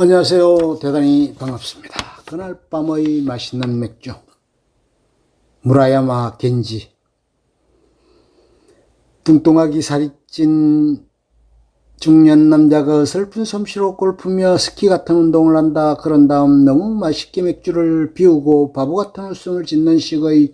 안녕하세요. 대단히 반갑습니다. 그날 밤의 맛있는 맥주. 무라야마 겐지. 뚱뚱하기 살이 찐 중년 남자가 슬픈 솜씨로 골프며 스키 같은 운동을 한다. 그런 다음 너무 맛있게 맥주를 비우고 바보 같은 웃음을 짓는 식의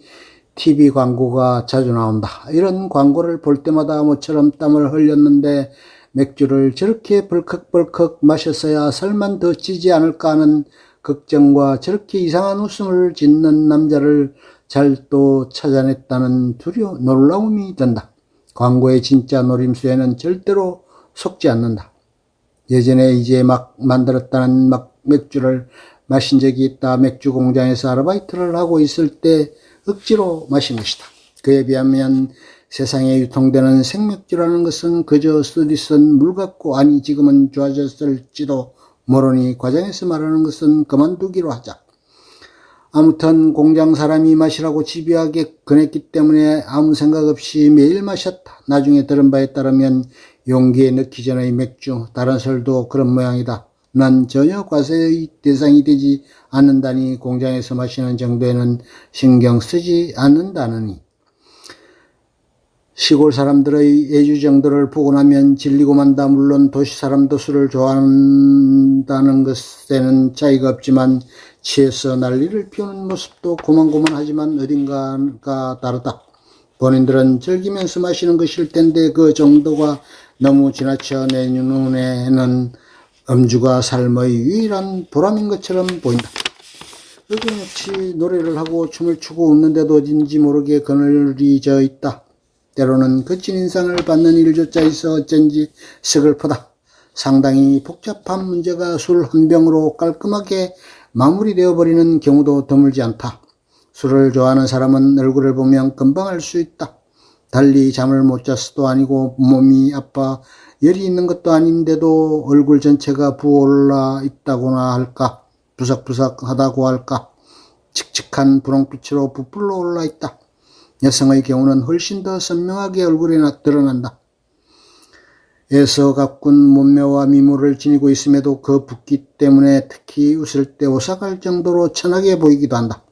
TV 광고가 자주 나온다. 이런 광고를 볼 때마다 모처럼 땀을 흘렸는데 맥주를 저렇게 벌컥벌컥 마셨어야 설만 더 찌지 않을까 하는 걱정과 저렇게 이상한 웃음을 짓는 남자를 잘 또 찾아냈다는 두려 놀라움이 든다. 광고의 진짜 노림수에는 절대로 속지 않는다. 예전에 이제 막 만들었다는 막 맥주를 마신 적이 있다. 맥주 공장에서 아르바이트를 하고 있을 때 억지로 마신 것이다. 그에 비하면 세상에 유통되는 생맥주라는 것은 그저 쓰디쓴 물 같고 아니 지금은 좋아졌을지도 모르니 과장해서 말하는 것은 그만두기로 하자. 아무튼 공장 사람이 마시라고 집요하게 권했기 때문에 아무 생각 없이 매일 마셨다. 나중에 들은 바에 따르면 용기에 넣기 전의 맥주, 다른 설도 그런 모양이다. 난 전혀 과세의 대상이 되지 않는다니 공장에서 마시는 정도에는 신경 쓰지 않는다느니. 시골 사람들의 애주 정도를 보고 나면 질리고 만다. 물론 도시 사람도 술을 좋아한다는 것에는 차이가 없지만 취해서 난리를 피우는 모습도 고만고만하지만 어딘가가 다르다. 본인들은 즐기면서 마시는 것일 텐데 그 정도가 너무 지나쳐 내 눈에는 음주가 삶의 유일한 보람인 것처럼 보인다. 어김없이 노래를 하고 춤을 추고 웃는데도 어딘지 모르게 그늘이 져 있다. 때로는 거친 인상을 받는 일조차 있어 어쩐지 서글프다. 상당히 복잡한 문제가 술 한 병으로 깔끔하게 마무리되어 버리는 경우도 드물지 않다. 술을 좋아하는 사람은 얼굴을 보면 금방 알 수 있다. 달리 잠을 못 잤어도 아니고 몸이 아파 열이 있는 것도 아닌데도 얼굴 전체가 부어올라 있다고나 할까 부석부석하다고 할까 칙칙한 분홍빛으로 부풀러 올라 있다. 여성의 경우는 훨씬 더 선명하게 얼굴에 드러난다. 애서 가꾼 몸매와 미모를 지니고 있음에도 그 붓기 때문에 특히 웃을 때 오싹할 정도로 천하게 보이기도 한다.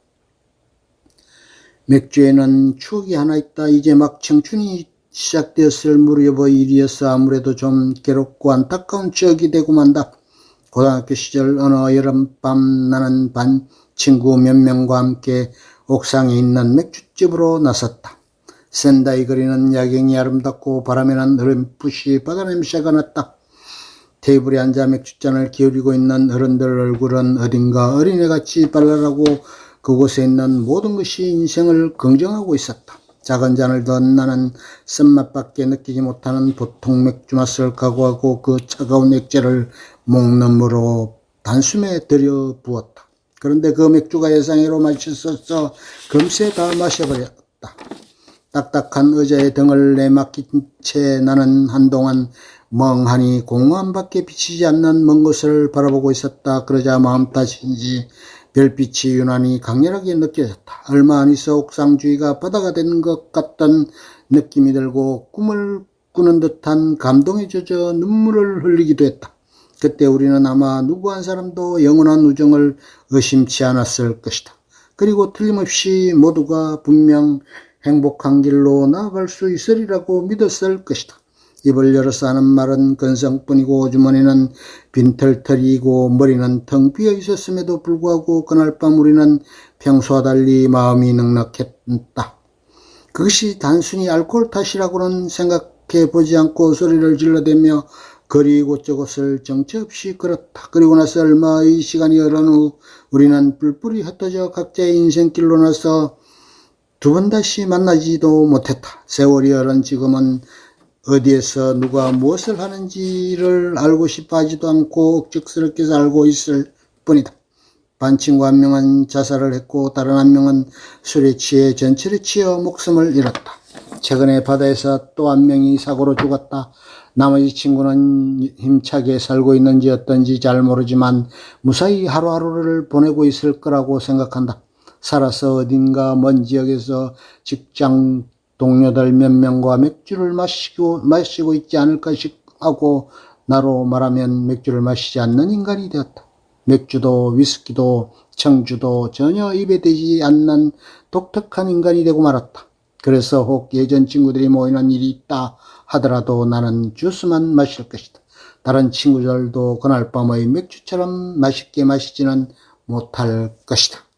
맥주에는 추억이 하나 있다. 이제 막 청춘이 시작되었을 무렵의 일이어서 아무래도 좀 괴롭고 안타까운 추억이 되고 만다. 고등학교 시절 어느 여름밤 나는 반 친구 몇 명과 함께 옥상에 있는 맥주집으로 나섰다. 센다이 거리는 야경이 아름답고 바람에 난 어렴풋이 바다 냄새가 났다. 테이블에 앉아 맥주잔을 기울이고 있는 어른들 얼굴은 어딘가 어린애같이 발랄하고 그곳에 있는 모든 것이 인생을 긍정하고 있었다. 작은 잔을 던 나는 쓴맛밖에 느끼지 못하는 보통 맥주 맛을 각오하고 그 차가운 액체를 목넘으로 단숨에 들여 부었다. 그런데 그 맥주가 예상외로 맛있어서 금세 다 마셔버렸다. 딱딱한 의자에 등을 내맡긴 채 나는 한동안 멍하니 공허한 밖에 비치지 않는 먼 곳을 바라보고 있었다. 그러자 마음 탓인지 별빛이 유난히 강렬하게 느껴졌다. 얼마 안 있어 옥상 주위가 바다가 되는 것 같던 느낌이 들고 꿈을 꾸는 듯한 감동에 젖어 눈물을 흘리기도 했다. 그때 우리는 아마 누구 한 사람도 영원한 우정을 의심치 않았을 것이다. 그리고 틀림없이 모두가 분명 행복한 길로 나아갈 수 있으리라고 믿었을 것이다. 입을 열어서 하는 말은 건성뿐이고 주머니는 빈털털이고 머리는 텅 비어 있었음에도 불구하고 그날 밤 우리는 평소와 달리 마음이 넉넉했다. 그것이 단순히 알코올 탓이라고는 생각해 보지 않고 소리를 질러대며 거리 이곳저곳을 정처 없이 걸었다. 그리고 나서 얼마의 시간이 흐른 후 우리는 뿔뿔이 흩어져 각자의 인생길로 나서 두 번 다시 만나지도 못했다. 세월이 흐른 지금은 어디에서 누가 무엇을 하는지를 알고 싶어 하지도 않고 억측스럽게 살고 있을 뿐이다. 반 친구 한 명은 자살을 했고 다른 한 명은 술에 취해 전철에 치여 목숨을 잃었다. 최근에 바다에서 또 한 명이 사고로 죽었다. 나머지 친구는 힘차게 살고 있는지 어떤지 잘 모르지만 무사히 하루하루를 보내고 있을 거라고 생각한다. 살아서 어딘가 먼 지역에서 직장 동료들 몇 명과 맥주를 마시고, 마시고 있지 않을까 하고 나로 말하면 맥주를 마시지 않는 인간이 되었다. 맥주도 위스키도 청주도 전혀 입에 대지 않는 독특한 인간이 되고 말았다. 그래서 혹 예전 친구들이 모이는 일이 있다 하더라도 나는 주스만 마실 것이다. 다른 친구들도 그날 밤의 맥주처럼 맛있게 마시지는 못할 것이다. 끝.